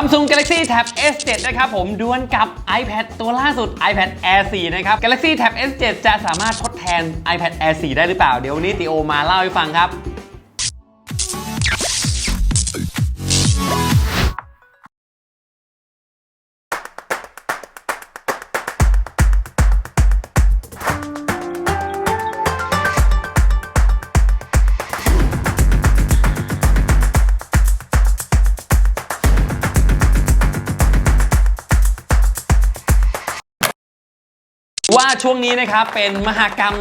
Samsung Galaxy Tab S7 นะครับผมดวลกับ iPad ตัวล่าสุด iPad Air 4 นะครับ Galaxy Tab S7 จะสามารถทดแทน iPad Air 4 ได้หรือเปล่า เดี๋ยววันนี้ติโอมาเล่าให้ฟังครับ ช่วงนี้นะครับเป็นมหากรรม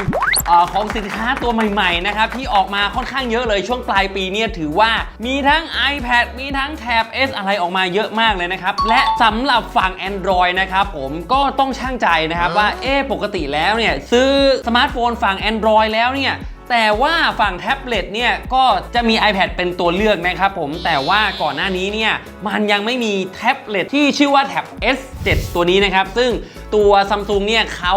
ออของสินค้าตัวใหม่ๆนะครับที่ออกมาค่อนข้างเยอะเลยช่วงปลายปีเนี่ยถือว่ามีทั้ง iPad มีทั้งแท็บ S อะไรออกมาเยอะมากเลยนะครับ และสำหรับฝั่ง Android นะครับผมก็ต้องช่างใจนะครับว่าเอ๊ปกติแล้วเนี่ยซื้อสมาร์ทโฟนฝั่ง Android แล้วเนี่ย แต่ว่าฝั่งแท็บเล็ตเนี่ยก็จะมี iPad เป็นตัวเลือกนะครับผมแต่ว่าก่อนหน้านี้เนี่ยมันยังไม่มีแท็บเล็ตที่ชื่อว่าแท็บ S7 ตัวนี้นะครับ ซึ่งตัวซัมซุงเนี่ยเขา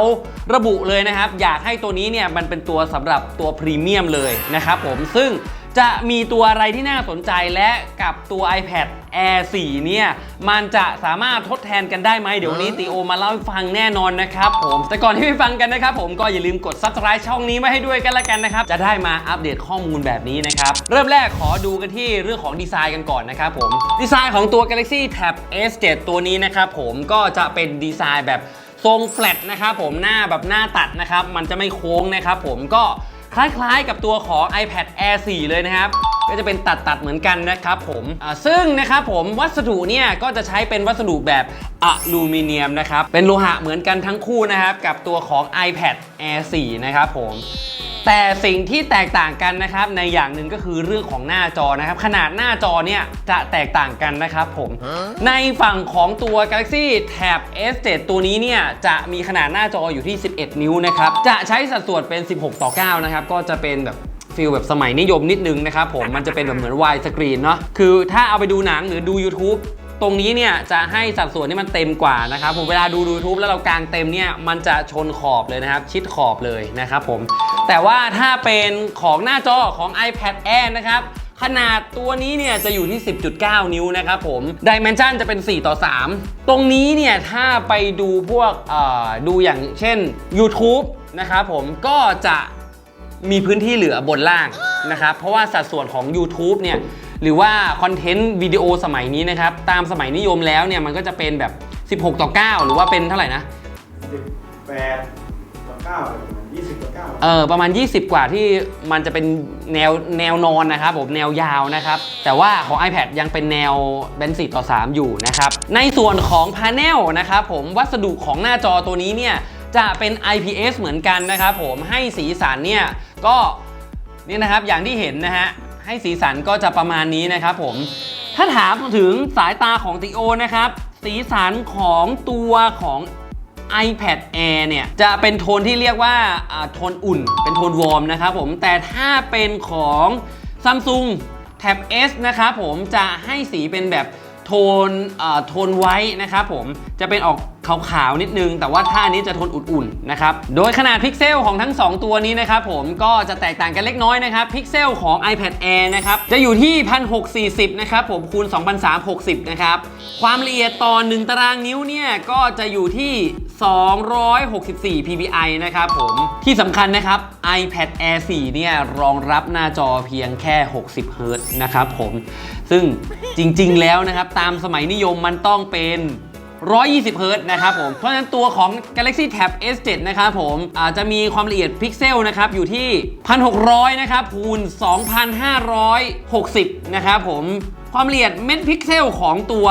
ระบุเลยนะครับ อยากให้ตัวนี้เนี่ยมันเป็นตัวสำหรับตัวพรีเมียมเลยนะครับผมซึ่ง จะมีตัวอะไรที่น่าสนใจและกับตัว iPad Air 4 เนี่ย มันจะสามารถทดแทนกันได้ไหมเดี๋ยววันนี้ตีโอมาเล่าให้ฟังแน่นอนนะครับผม แต่ก่อนที่ไปฟังกันนะครับผมก็อย่าลืมกด subscribe ช่องนี้ไว้ให้ด้วยกันละกันนะครับ จะได้มาอัปเดตข้อมูลแบบนี้นะครับ เริ่มแรกขอดูกันที่เรื่องของดีไซน์กันก่อนนะครับผม ดีไซน์ของตัว Galaxy Tab S7 ตัวนี้นะครับผมก็จะเป็นดีไซน์แบบทรงแฟลตนะครับผมหน้าแบบหน้าตัดนะครับมันจะไม่โค้งนะครับผมก็ คล้ายๆกับตัวของ iPad Air 4 เลยนะครับ ก็จะเป็นตัดๆเหมือนกันนะครับผมซึ่งนะครับผมวัสดุเนี่ยก็จะใช้เป็นวัสดุแบบอลูมิเนียมนะครับ เป็นโลหะเหมือนกันทั้งคู่นะครับ กับตัวของ iPad Air 4 นะครับผมแต่สิ่งที่แตกต่างกันนะครับในอย่างหนึ่งก็คือเรื่องของหน้าจอนะครับ ขนาดหน้าจอเนี่ยจะแตกต่างกันนะครับผมในฝั่งของตัว Galaxy Tab S7 ตัวนี้เนี่ยจะมีขนาดหน้าจออยู่ที่ 11 นิ้วนะครับจะใช้สัดส่วนเป็น 16 ต่อ 9 นะครับก็จะเป็นแบบ ฟีลแบบสมัยนิยมนิดนึงนะครับผมมันจะเป็นแบบเหมือนวายสกรีนเนาะคือถ้าเอาไปดูหนังหรือดู YouTube ตรงนี้เนี่ยจะให้สัดส่วนที่มันเต็มกว่านะครับผมเวลาดู YouTube แล้วเรากางเต็มเนี่ยมันจะชนขอบเลยนะครับ ชิดขอบเลยนะครับผมแต่ว่าถ้าเป็นของหน้าจอของ iPad Air นะครับขนาดตัวนี้เนี่ยจะอยู่ที่ 10.9 นิ้วนะครับผมดิเมนชันจะเป็น 4 ต่อ 3 ตรงนี้เนี่ยถ้าไปดูพวกดูอย่างเช่น YouTube นะครับผมก็จะ มีพื้นที่เหลือบนล่างนะครับ เพราะว่าสัดส่วนของ YouTube เนี่ยหรือว่าคอนเทนต์วิดีโอสมัยนี้นะครับ ตามสมัยนิยมแล้วเนี่ยมันก็จะเป็นแบบ 16 ต่อ 9 หรือว่าเป็นเท่าไหร่นะสิบแปดต่อเก้ายี่สิบต่อเก้าเออประมาณ 20 กว่าที่มันจะเป็นแนวแนวนอนนะครับผมแนวยาวนะครับ แต่ว่าของ iPad ยังเป็นแนวเบน4ต่อ 3 อยู่นะครับ ในส่วนของพา n e l นะครับผมวัสดุของหน้าจอตัวนี้เนี่ย จะเป็น IPS เหมือนกันนะครับผมให้สีสันเนี่ยก็นี่นะครับอย่างที่เห็นนะฮะให้สีสันก็จะประมาณนี้นะครับผมถ้าถามถึงสายตาของติโอนะครับ สีสันของตัวของ iPad Air เนี่ยจะเป็นโทนที่เรียกว่าอ่าโทนอุ่น เป็นโทนวอร์มนะครับผมแต่ถ้าเป็นของ Samsung Tab S นะครับผมจะให้สีเป็นแบบ โทนโทนไว้นะครับผมจะเป็นออกขาวๆนิดนึง แต่ว่าถ้านี้จะทนอุ่นๆนะครับโดยขนาดพิกเซลของทั้ง 2 ตัวนี้นะครับผมก็จะแตกต่างกันเล็กน้อยนะครับพิกเซลของ iPad Air นะครับจะอยู่ที่ 1640นะครับผมคูณ2360นะครับความละเอียดต่อ 1 ตารางนิ้วเนี่ยก็จะอยู่ที่ 264 ppi นะครับผมที่สำคัญนะครับ iPad Air 4 เนี่ยรองรับหน้าจอเพียงแค่ 60 Hz นะครับผม ซึ่งจริงๆแล้วนะครับ ตามสมัยนิยมมันต้องเป็น 120เฮิรตซ์นะครับผม เพราะฉะนั้นตัวของ Galaxy Tab S7 นะครับผมอาจจะมีความละเอียดพิกเซลนะครับ อยู่ที่ 1600 นะครับคูณ 2560 นะครับผม ความละเอียดเม็ดพิกเซลของตัว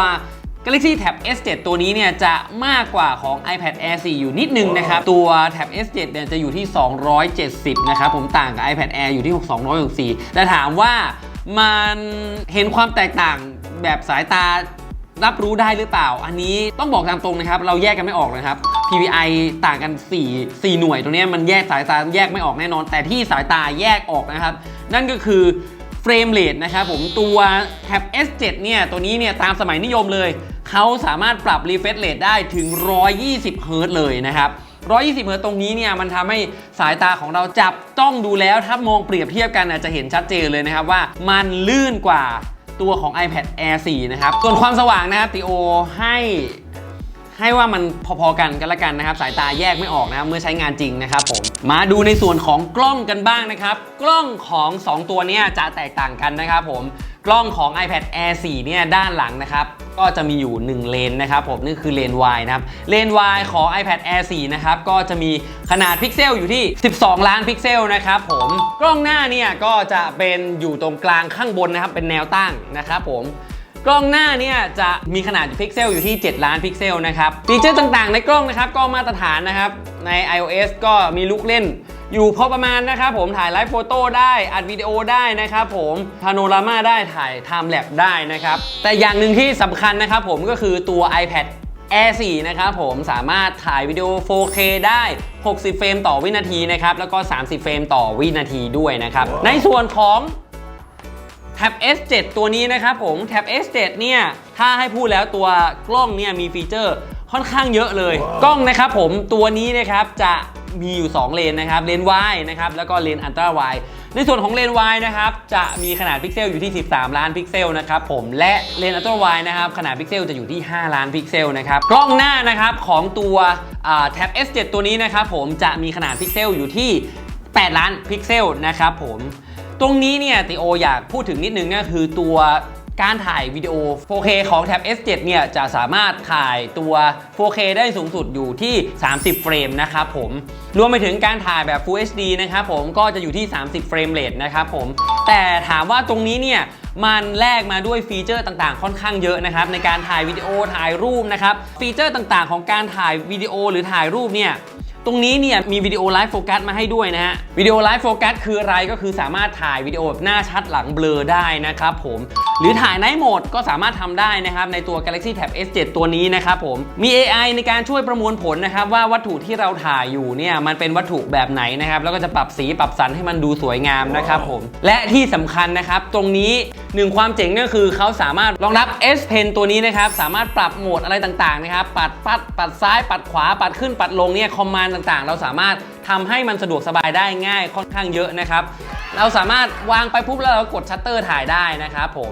Galaxy Tab S7 ตัวนี้เนี่ยจะมากกว่าของ iPad Air 4 อยู่นิดนึงนะครับ ตัว Tab S7 เนี่ยจะอยู่ที่ 270 นะครับผมต่างกับ iPad Air อยู่ที่264แต่ถามว่า มันเห็นความแตกต่างแบบสายตารับรู้ได้หรือเปล่า อันนี้ต้องบอกตามตรงนะครับ เราแยกกันไม่ออกนะครับ PPI ต่างกัน 4 4 หน่วยตรงนี้มันแยกสายตาแยกไม่ออกแน่นอน แต่ที่สายตาแยกออกนะครับ นั่นก็คือเฟรมเรทนะครับผมตัว Tab S7 เนี่ยตัวนี้เนี่ยตามสมัยนิยมเลย เขาสามารถปรับ refresh rate ได้ถึง 120 Hz เลยนะครับ 120เฮิร์ตตรงนี้เนี่ยมันทำให้สายตาของเราจับต้องดูแล้วถ้ามองเปรียบเทียบกันอาจจะเห็นชัดเจนเลยนะครับว่ามันลื่นกว่าตัวของ iPad Air 4 นะครับ ส่วนความสว่างนะครับติโอให้ให้ว่ามันพอๆกันกันละกันนะครับ สายตาแยกไม่ออกนะครับเมื่อใช้งานจริงนะครับผมมาดูในส่วนของกล้องกันบ้างนะครับ กล้องของ 2 ตัวนี้จะแตกต่างกันนะครับผม กล้องของ iPad Air 4 เนี่ยด้านหลังนะครับ ก็จะมีอยู่ 1 เลนนะครับผมนี่คือเลน Y นะครับ เลน Y ของ iPad Air 4 นะครับ ก็จะมีขนาดพิกเซลอยู่ที่ 12 ล้านพิกเซลนะครับผม กล้องหน้าเนี่ยก็จะเป็นอยู่ตรงกลางข้างบนนะครับ เป็นแนวตั้งนะครับผมกล้องหน้าเนี่ยจะมีขนาดพิกเซลอยู่ที่ 7 ล้านพิกเซลนะครับฟีเจอร์ต่างๆ ในกล้องนะครับก็มาตรฐานนะครับใน iOS ก็มีลูกเล่น อยู่พอประมาณนะครับผมถ่ายไลฟ์โฟโต้ได้ อัดวิดีโอได้นะครับผมพาโนรามาได้ถ่ายไทม์แลปได้นะครับ แต่อย่างหนึ่งที่สำคัญนะครับผมก็คือตัว iPad Air 4 นะครับผมสามารถถ่ายวิดีโอ 4K ได้ 60 เฟรมต่อวินาทีนะครับ แล้วก็ 30 เฟรมต่อวินาทีด้วยนะครับในส่วนของแท็บ S7 ตัวนี้นะครับผมแท็บ S7 เนี่ย ถ้าให้พูดแล้วตัวกล้องเนี่ยมีฟีเจอร์ค่อนข้างเยอะเลยกล้องนะครับผมตัวนี้นะครับจะ มีอยู่ 2 เลนนะครับเลน Y นะครับแล้วก็เลนอันตรา Y ในส่วนของเลน Y นะครับจะมีขนาดพิกเซลอยู่ที่ 13 ล้านพิกเซลนะครับผมและเลนอันตรา Y นะครับขนาดพิกเซลจะอยู่ที่ 5 ล้านพิกเซลนะครับกล้องหน้านะครับของตัวแท็บ S7 ตัวนี้นะครับผมจะมีขนาดพิกเซลอยู่ที่ 8 ล้านพิกเซลนะครับผมตรงนี้เนี่ยติโออยากพูดถึงนิดนึงก็คือตัว การถ่ายวิดีโอ 4K ของแท็บ S7 เนี่ยจะสามารถถ่ายตัว 4K ได้สูงสุดอยู่ที่ 30 เฟรมนะครับผม รวมไปถึงการถ่ายแบบ Full HD นะครับผมก็จะอยู่ที่ 30 เฟรมเรทนะครับผม แต่ถามว่าตรงนี้เนี่ยมันแลกมาด้วยฟีเจอร์ต่างๆ ค่อนข้างเยอะนะครับ ในการถ่ายวิดีโอถ่ายรูปนะครับ ฟีเจอร์ต่างๆ ของการถ่ายวิดีโอหรือถ่ายรูปเนี่ย ตรงนี้เนี่ยมีวิดีโอไลฟ์โฟกัสมาให้ด้วยนะฮะวิดีโอไลฟ์โฟกัสคืออะไรก็คือสามารถถ่ายวิดีโอแบบหน้าชัดหลังเบลอได้นะครับผมหรือถ่ายไนท์โหมดก็สามารถทำได้นะครับในตัว Galaxy Tab S7 ตัวนี้นะครับผมมี AI ในการช่วยประมวลผลนะครับว่าวัตถุที่เราถ่ายอยู่เนี่ยมันเป็นวัตถุแบบไหนนะครับแล้วก็จะปรับสีปรับสันให้มันดูสวยงามนะครับผมและที่สำคัญนะครับตรงนี้หนึ่งความเจ๋งก็คือเขาสามารถรองรับ S Pen ตัวนี้นะครับ สามารถปรับโหมดอะไรต่างๆนะครับ ปัดปัดปัดซ้ายปัดขวาปัดขึ้นปัดลงเนี่ยคอมมานด์ต่างๆ เราสามารถทำให้มันสะดวกสบายได้ง่ายค่อนข้างเยอะนะครับ เราสามารถวางไปปุ๊บแล้วเรากดชัตเตอร์ถ่ายได้นะครับผม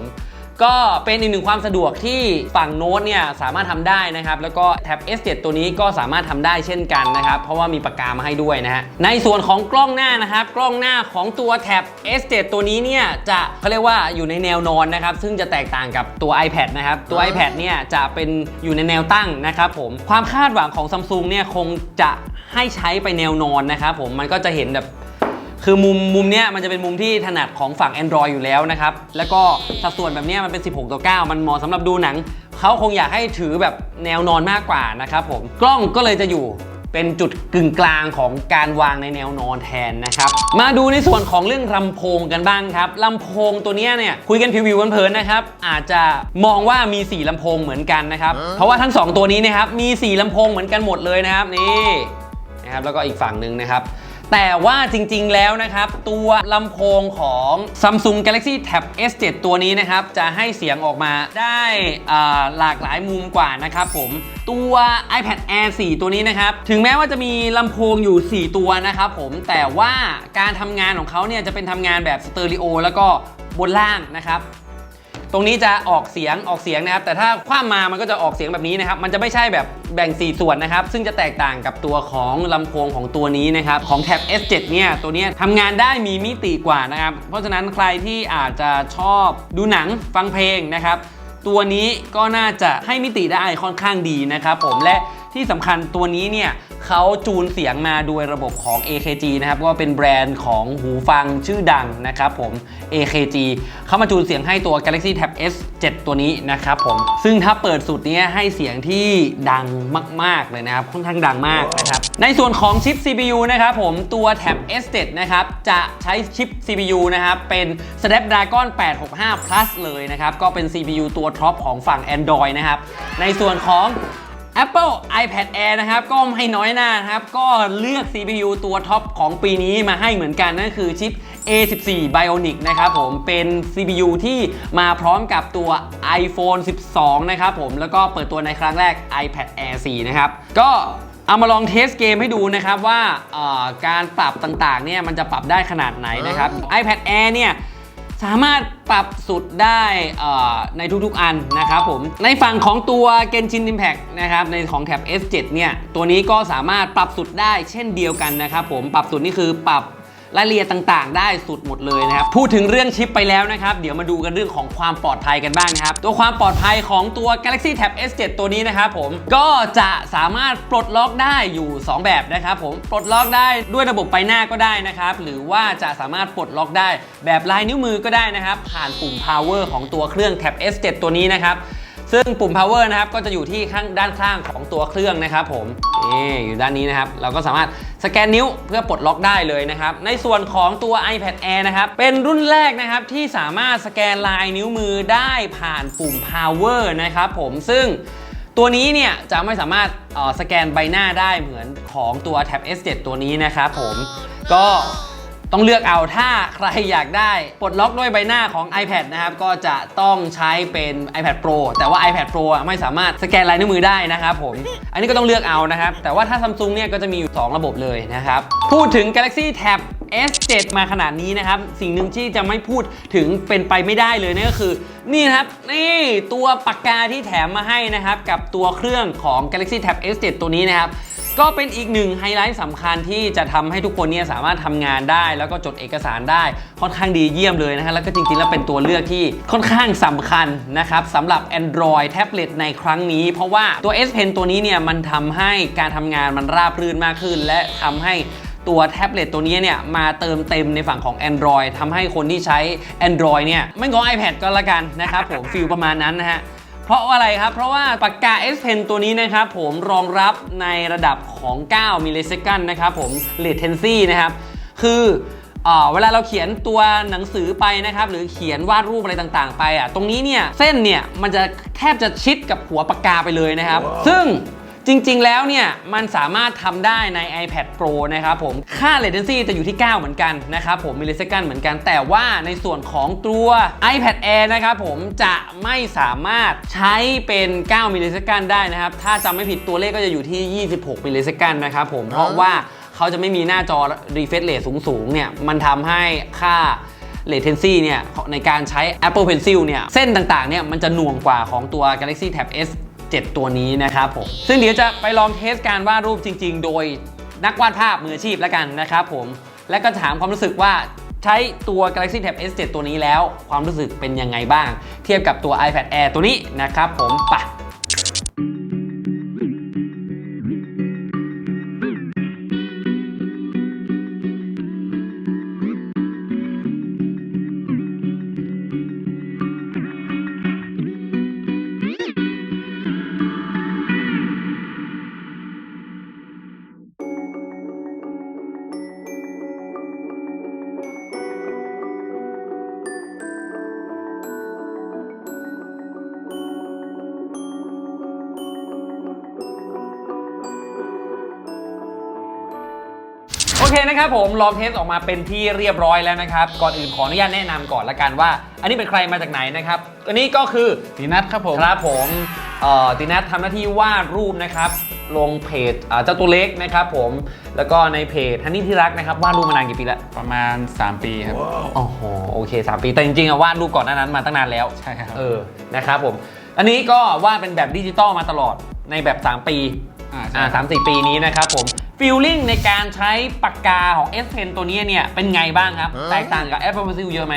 ก็เป็นอีกหนึ่งความสะดวกที่ฝั่งโน้ตเนี่ยสามารถทำได้นะครับ แล้วก็แท็บ S7 ตัวนี้ก็สามารถทำได้เช่นกันนะครับ เพราะว่ามีปากกามาให้ด้วยนะฮะ ในส่วนของกล้องหน้านะครับ กล้องหน้าของตัวแท็บ S7 ตัวนี้เนี่ยจะเขาเรียกว่าอยู่ในแนวนอนนะครับ ซึ่งจะแตกต่างกับตัว iPad นะครับ ตัว iPad เนี่ยจะเป็นอยู่ในแนวตั้งนะครับผม ความคาดหวังของ Samsung เนี่ยคงจะให้ใช้ไปแนวนอนนะครับผม มันก็จะเห็นแบบ คือมุมมุมเนี้ยมันจะเป็นมุมที่ถนัดของฝั่ง Android อยู่แล้วนะครับ แล้วก็สัดส่วนแบบเนี้ยมันเป็น 16 ต่อ 9 มันเหมาะสำหรับดูหนัง เขาคงอยากให้ถือแบบแนวนอนมากกว่านะครับผม กล้องก็เลยจะอยู่เป็นจุดกึ่งกลางของการวางในแนวนอนแทนนะครับ มาดูในส่วนของเรื่องลำโพงกันบ้างครับลำโพงตัวเนี้ยเนี่ยคุยกันพิวิวเพลินๆนะครับ อาจจะมองว่ามี 4ลำโพงเหมือนกันนะครับ เพราะว่าทั้ง 2 ตัวนี้นะครับมี 4ลำโพงเหมือนกันหมดเลยนะครับนี่นะครับแล้วก็อีกฝั่งหนึ่งนะครับ แต่ว่าจริงๆแล้วนะครับ ตัวลำโพงของ Samsung Galaxy Tab S7 ตัวนี้นะครับ จะให้เสียงออกมาได้หลากหลายมุมกว่านะครับผมตัว iPad Air 4 ตัวนี้นะครับ ถึงแม้ว่าจะมีลำโพงอยู่ 4 ตัวนะครับผมแต่ว่าการทำงานของเขาเนี่ยจะเป็นทำงานแบบสเตอริโอแล้วก็บนล่างนะครับ ตรงนี้จะออกเสียงออกเสียงนะครับ แต่ถ้าคว่ำมามันก็จะออกเสียงแบบนี้นะครับ มันจะไม่ใช่แบบแบ่ง 4 ส่วนนะครับ ซึ่งจะแตกต่างกับตัวของลำโพงของตัวนี้นะครับ ของแท็บ S7 เนี่ยตัวนี้ทำงานได้มีมิติกว่านะครับ เพราะฉะนั้นใครที่อาจจะชอบดูหนังฟังเพลงนะครับ ตัวนี้ก็น่าจะให้มิติได้ค่อนข้างดีนะครับผมและ ที่สำคัญตัวนี้เนี่ยเขาจูนเสียงมาโดยระบบของ AKG นะครับก็เป็นแบรนด์ของหูฟังชื่อดังนะครับผม AKG เขามาจูนเสียงให้ตัว Galaxy Tab S7 ตัวนี้นะครับผม ซึ่งถ้าเปิดสุดนี้ให้เสียงที่ดังมาก ๆ เลยนะครับ ค่อนข้างดังมากนะครับ ในส่วนของชิป CPU นะครับผมตัว Tab S7 นะครับ จะใช้ชิป CPU นะครับ เป็น Snapdragon 865 Plus เลยนะครับ ก็เป็น CPU ตัวท็อปของฝั่ง Android นะครับ ในส่วนของ Apple iPad Air นะครับ ก็ไม่น้อยหน้านะครับ ก็เลือก CPU ตัวท็อปของปีนี้มาให้เหมือนกัน นั่นคือชิป A14 Bionic นะครับผมเป็น CPU ที่มาพร้อมกับตัว iPhone 12 นะครับผมแล้วก็เปิดตัวในครั้งแรก iPad Air 4 นะครับ ก็เอามาลองเทสเกมให้ดูนะครับว่าการปรับต่างๆเนี่ยมันจะปรับได้ขนาดไหนนะครับ iPad Air เนี่ย สามารถปรับสุดได้ในทุกๆอันนะครับผม ในฝั่งของตัว Genshin Impact นะครับในของแถบ S7 เนี่ย ตัวนี้ก็สามารถปรับสุดได้เช่นเดียวกันนะครับผมปรับสุดนี่คือปรับ รายละเอียดต่างๆ ได้สุดหมดเลยนะครับ พูดถึงเรื่องชิปไปแล้วนะครับ เดี๋ยวมาดูกันเรื่องของความปลอดภัยกันบ้างนะครับ ตัวความปลอดภัยของตัว Galaxy Tab S7 ตัวนี้นะครับผม ก็จะสามารถปลดล็อกได้อยู่ 2 แบบนะครับผม ปลดล็อกได้ด้วยระบบไปหน้าก็ได้นะครับ หรือว่าจะสามารถปลดล็อกได้แบบลายนิ้วมือก็ได้นะครับ ผ่านปุ่ม power ของตัวเครื่อง Tab S7 ตัวนี้นะครับ ซึ่งปุ่ม power นะครับก็จะอยู่ที่ข้างด้านข้างของตัวเครื่องนะครับผมนี่อยู่ด้านนี้นะครับเราก็สามารถสแกนนิ้วเพื่อปลดล็อกได้เลยนะครับในส่วนของตัว iPad Air นะครับเป็นรุ่นแรกนะครับที่สามารถสแกนลายนิ้วมือได้ผ่านปุ่ม power นะครับผมซึ่งตัวนี้เนี่ยจะไม่สามารถออสแกนใบหน้าได้เหมือนของตัว Tab S7 ตัวนี้นะครับผมก็ ต้องเลือกเอาถ้าใครอยากได้ปลดล็อกด้วยใบหน้าของ iPad นะครับ ก็จะต้องใช้เป็น iPad Pro แต่ว่า iPad Pro อะไม่สามารถสแกนลายนิ้วมือได้นะครับผม อันนี้ก็ต้องเลือกเอานะครับ แต่ว่าถ้า Samsung เนี่ยก็จะมีอยู่ 2 ระบบเลยนะครับ พูดถึง Galaxy Tab S7 มาขนาดนี้นะครับ สิ่งหนึ่งที่จะไม่พูดถึงเป็นไปไม่ได้เลยนั่นก็คือ นี่นะครับ นี่ตัวปากกาที่แถมมาให้นะครับ กับตัวเครื่องของ Galaxy Tab S7 ตัวนี้นะครับ ก็เป็นอีกหนึ่งไฮไลท์สำคัญที่จะทำให้ทุกคนเนี่ยสามารถทำงานได้ แล้วก็จดเอกสารได้ค่อนข้างดีเยี่ยมเลยนะฮะแล้วก็จริงๆแล้วเป็นตัวเลือกที่ค่อนข้างสำคัญนะครับสำหรับ Android Tablet ในครั้งนี้ เพราะว่าตัว S Pen ตัวนี้เนี่ยมันทำให้การทำงานมันราบรื่นมากขึ้น และทำให้ตัวแท็บเล็ตตัวนี้เนี่ยมาเติมเต็มในฝั่งของ Android ทำให้คนที่ใช้ Android เนี่ยไม่งอ iPad ก็แล้วกันนะครับผมฟิลประมาณนั้นนะฮะ เพราะว่าอะไรครับ เพราะว่าปากกา S Pen ตัวนี้นะครับผมรองรับในระดับของ 9 มิลลิเซคันนะครับผม latency นะครับ คือเอ่อเวลาเราเขียนตัวหนังสือไปนะครับ หรือเขียนวาดรูปอะไรต่างๆ ไปอะตรงนี้เนี่ยเส้นเนี่ยมันจะแทบจะชิดกับหัวปากกาไปเลยนะครับ ซึ่ง จริง ๆ แล้วเนี่ยมันสามารถทำได้ใน iPad Pro นะครับผม ค่า latency จะอยู่ที่ 9 เหมือนกันนะครับผมมิลลิเซคันเหมือนกัน แต่ว่าในส่วนของตัว iPad Air นะครับผมจะไม่สามารถใช้เป็น 9 มิลลิเซคันได้นะครับ ถ้าจำไม่ผิดตัวเลขก็จะอยู่ที่ 26 มิลลิเซคันนะครับผม เพราะว่าเขาจะไม่มีหน้าจอ refresh rate สูงๆเนี่ยมันทำให้ค่า latency เนี่ยในการใช้ Apple Pencil เนี่ยเส้นต่างๆเนี่ยมันจะหน่วงกว่าของตัว Galaxy Tab S 7 ตัวนี้นะครับผมซึ่งเดี๋ยวจะไปลองเทสการวาดรูปจริง ๆ โดยนักวาดภาพมืออาชีพแล้วกันนะครับผมและก็ถามความรู้สึกว่าใช้ตัว Galaxy Tab S 7 ตัวนี้แล้ว ความรู้สึกเป็นยังไงบ้าง เทียบกับตัว iPad Air ตัวนี้นะครับผมไปะ เคนะครับผมลองเทสออกมาเป็นที่เรียบร้อยแล้วนะครับ ก่อนอื่นขออนุญาตแนะนำก่อนละกันว่า อันนี้เป็นใครมาจากไหนนะครับอันนี้ก็คือตีนัดครับผมครับผมเอ่อตินัททำหน้าที่วาดรูปนะครับลงเพจเอ่อเจ้าตัวเล็กนะครับผมแล้วก็ในเพจฮันนี่ที่รักนะครับวาดรูปมานานกี่ปีแล้วประมาณ 3 ปีครับโอ้โหโอเค 3 ปีแต่จริงๆอะวาดรูปก่อนหน้านั้นมาตั้งนานแล้วใช่ครับเออนะครับผมอันนี้ก็วาดเป็นแบบดิจิตอลมาตลอดในแบบ 3 ปีอ่าใช่อ่าสามสี่ปีนี้นะครับผม ฟีลลิ่งในการใช้ปากกาของ S Pen ตัวนี้เนี่ยเป็นไงบ้างครับ แตกต่างกับ Apple Pencil เยอะไหม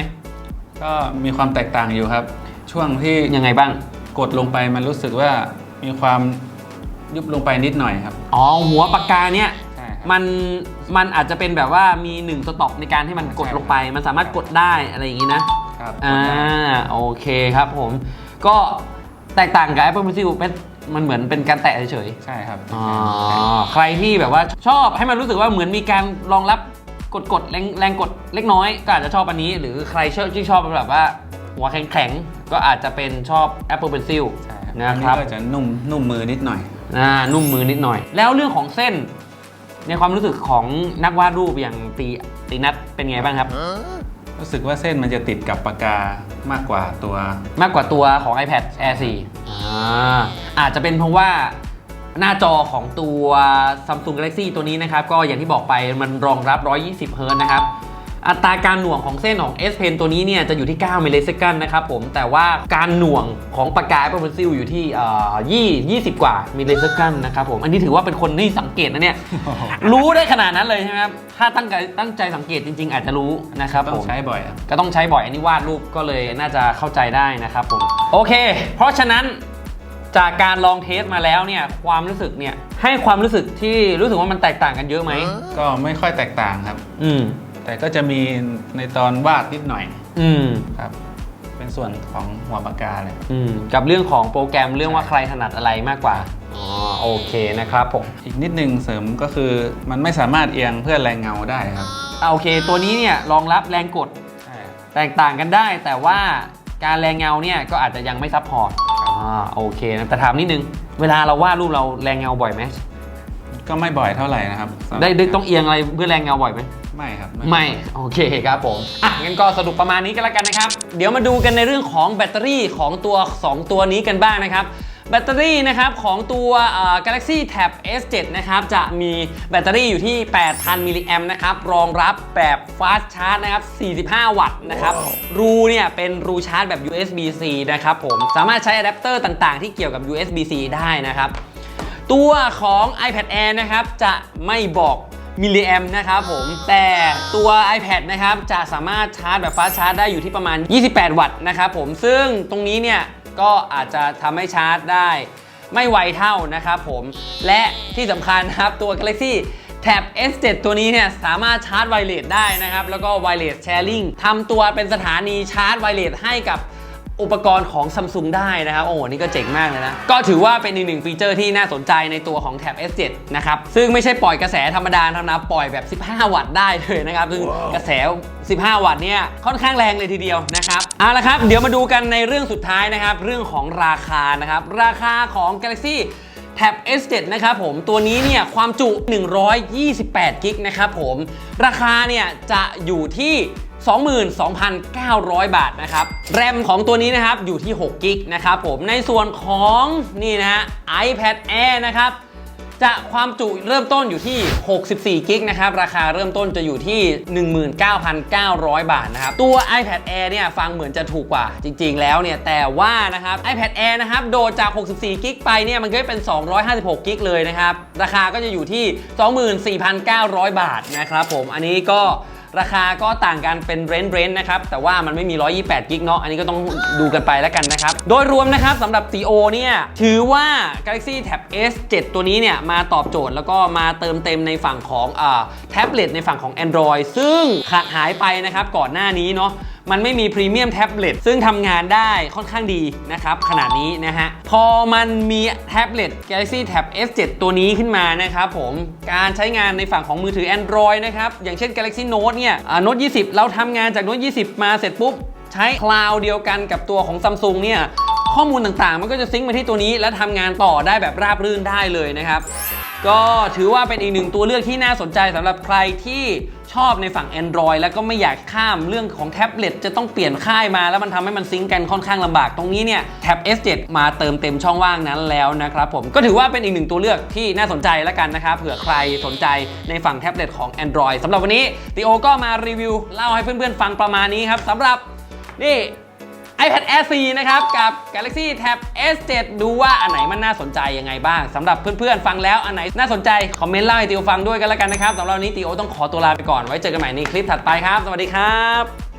ก็มีความแตกต่างอยู่ครับ ช่วงที่ยังไงบ้าง กดลงไปมันรู้สึกว่ามีความยุบลงไปนิดหน่อยครับ อ๋อ หัวปากกาเนี่ยใช่ครับ มันมันอาจจะเป็นแบบว่ามี1สต็อปในการที่มันกดใช่ลงไป มันสามารถกดได้อะไรอย่างนี้นะ ครับอ่า โอเคครับผม ก็แตกต่างกับ Apple Pencil เป็น มันเหมือนเป็นการแตะเฉยใช่ครับๆอ๋อใครที่แบบว่าชอบให้มันรู้สึกว่าเหมือนมีการรองรับกดกดแรงแรงกดเล็กน้อย ก็อาจจะชอบอันนี้ หรือใครชอบที่ชอบแบบว่าหัวแข็งๆก็อาจจะเป็นชอบ Apple Pencil ใช่ครับนะครับอัก็จะนุ่มนุ่มมือนิดหน่อย อ่านุ่มมือนิดหน่อย แล้วเรื่องของเส้น ในความรู้สึกของนักวาดรูปอย่างตีตีนัทเป็นไงบ้างครับ รู้สึกว่าเส้นมันจะติดกับปากกามากกว่าตัว มากกว่าตัวของ iPad Air 4อ่าอาจจะเป็นเพราะว่าหน้าจอของตัว Samsung Galaxy ตัวนี้นะครับ ก็อย่างที่บอกไปมันรองรับ 120เฮิร์ตซ์นะครับ อัตราการหน่วงของเส้นของ S Pen ตัวนี้เนี่ยจะอยู่ที่ 9มิลลิเซกันนะครับผม แต่ว่าการหน่วงของปากกา Apple Pencil อยู่ที่เอ่อยี่20 กว่ามิลลิเซกันนะครับผม อันนี้ถือว่าเป็นคนที่สังเกตนะเนี่ย รู้ได้ขนาดนั้นเลยใช่ไหมครับ ถ้าตั้งใจตั้งใจสังเกตจริง ๆ อาจจะรู้นะครับต้อผงมใช้บ่อยครับก็ต้องใช้บ่อย อันนี้วาดรูปก็เลยน่าจะเข้าใจได้นะครับผม โอเค เพราะฉะนั้นจากการลองเทสมาแล้วเนี่ยความรู้สึกเนี่ยให้ความรู้สึกที่รู้สึกว่ามันแตกต่างกันเยอะไหมก็ไม่ค่อยแตกต่างครับ อืม แต่ก็จะมีในตอนวาดนิดหน่อยอืมครับ เป็นส่วนของหัวปากกาเลย อืมกับเรื่องของโปรแกรมเรื่องว่าใครถนัดอะไรมากกว่าอ๋อโอเคนะครับผมอีกนิดนึงเสริมก็คือมันไม่สามารถเอียงเพื่อแรงเงาได้ครับอ่าโอเค ตัวนี้เนี่ยรองรับแรงกดใช่ครับแตกต่างกันได้ แต่ว่าการแรงเงาเนี่ยก็อาจจะยังไม่ซัพพอร์ตอ่าโอเคนะแต่ถามนิดนึง เวลาเราวาดรูปเราแรงเงาบ่อยไหมก็ไม่บ่อยเท่าไหร่นะครับสำหรับได้ได้ต้องเอียงอะไรเพื่อแรงเงาบ่อยไหม ไม่ครับไม่โอเคครับผมอะงั้นก็สรุปประมาณนี้ก็แล้วกันนะครับ เดี๋ยวมาดูกันในเรื่องของแบตเตอรี่ของตัว 2 ตัวนี้กันบ้างนะครับแบตเตอรี่นะครับของตัวเอ่อ Galaxy Tab S7 นะครับจะมีแบตเตอรี่อยู่ที่ 8,000 มิลลิแอมนะครับรองรับแบบ Fast Charge นะครับ 45 วัตต์นะครับ รูเนี่ยเป็นรูชาร์จแบบ USB-C นะครับผมสามารถใช้อะแดปเตอร์ต่างๆ ที่เกี่ยวกับ USB-C ได้นะครับ ตัวของ iPad Air นะครับจะไม่บอก มิลลิแอมนะครับผม แต่ตัว iPad นะครับจะสามารถชาร์จแบบฟาสชาร์จได้อยู่ที่ประมาณ 28 วัตต์นะครับผม ซึ่งตรงนี้เนี่ยก็อาจจะทำให้ชาร์จได้ไม่ไวเท่านะครับผม และที่สำคัญนะครับตัว Galaxy Tab S7 ตัวนี้เนี่ยสามารถชาร์จไวเลสได้นะครับ แล้วก็ไวเลสแชร์ลิงทำตัวเป็นสถานีชาร์จไวเลสให้กับ อุปกรณ์ของ Samsung ได้นะครับ โอ้โห นี่ก็เจ๋งมากเลยนะ ก็ถือว่าเป็นอีกหนึ่งฟีเจอร์ที่น่าสนใจในตัวของ Tab S7 นะครับ ซึ่งไม่ใช่ปล่อยกระแสธรรมดาธรรมดาปล่อยแบบ 15 วัตต์ได้เลยนะครับ ซึ่งกระแส 15 วัตต์เนี่ยค่อนข้างแรงเลยทีเดียวนะครับเอาละครับ เดี๋ยวมาดูกันในเรื่องสุดท้ายนะครับ เรื่องของราคานะครับ ราคาของ Galaxy Tab S7 นะครับผม ตัวนี้เนี่ยความจุ 128 กิกนะครับผม ราคาเนี่ยจะอยู่ที่ 22,900 บาทนะครับ แรมของตัวนี้นะครับอยู่ที่6กิกนะครับผม ในส่วนของนี่นะฮะ iPad Air นะครับจะความจุเริ่มต้นอยู่ที่ 64 กิกนะครับ ราคาเริ่มต้นจะอยู่ที่ 19,900 บาทนะครับ ตัว iPad Air เนี่ยฟังเหมือนจะถูกกว่าจริง ๆ แล้วเนี่ย แต่ว่านะครับ iPad Air นะครับโดดจาก 64 กิกไปเนี่ย มันก็จะเป็น 256 กิกเลยนะครับ ราคาก็จะอยู่ที่ 24,900 บาทนะครับผม อันนี้ก็ ราคาก็ต่างกันเป็นเรนจ์เรนจ์นะครับ แต่ว่ามันไม่มี 128 กิกเนาะ อันนี้ก็ต้องดูกันไปแล้วกันนะครับ โดยรวมนะครับสำหรับ CO เนี่ย ถือว่า Galaxy Tab S7 ตัวนี้เนี่ย มาตอบโจทย์แล้วก็มาเติมเต็มในฝั่งของอ่าแท็บเล็ตในฝั่งของ Android ซึ่งขาดหายไปนะครับก่อนหน้านี้เนาะ มันไม่มีพรีเมียมแท็บเล็ตซึ่งทำงานได้ค่อนข้างดีนะครับขนาดนี้นะฮะ พอมันมีแท็บเล็ต Galaxy Tab S7 ตัวนี้ขึ้นมานะครับผมการใช้งานในฝั่งของมือถือ Android นะครับ อย่างเช่น Galaxy Note เนี่ยโน้ต20 เราทำงานจากโน้ต20 มาเสร็จปุ๊บ ใช้คลาวเดียวกันกับตัวของ Samsung เนี่ยข้อมูลต่างๆ มันก็จะซิงก์มาที่ตัวนี้ และทำงานต่อได้แบบราบรื่นได้เลยนะครับ ก็ถือว่าเป็นอีกหนึ่งตัวเลือกที่น่าสนใจสำหรับใครที่ชอบในฝั่ง Android แล้วก็ไม่อยากข้ามเรื่องของแท็บเล็ตจะต้องเปลี่ยนค่ายมาแล้วมันทำให้มันซิงก์กันค่อนข้างลำบาก ตรงนี้เนี่ยแท็บ S7 มาเติมเต็มช่องว่างนั้นแล้วนะครับผมก็ถือว่าเป็นอีกหนึ่งตัวเลือกที่น่าสนใจแล้วกันนะครับเผื่อใครสนใจในฝั่งแท็บเล็ตของ Android สำหรับวันนี้ติโอก็มารีวิวเล่าให้เพื่อนๆฟังประมาณนี้ครับสำหรับนี่ iPad Air 4 นะครับ กับ Galaxy Tab S7 ดูว่าอันไหนมันน่าสนใจยังไงบ้างสำหรับเพื่อนๆ ฟังแล้วอันไหนน่าสนใจ คอมเมนต์เล่าให้ติโอฟังด้วยกันแล้วกันนะครับสำหรับวันนี้ติโอต้องขอตัวลาไปก่อนไว้เจอกันใหม่ในคลิปถัดไปครับ สวัสดีครับ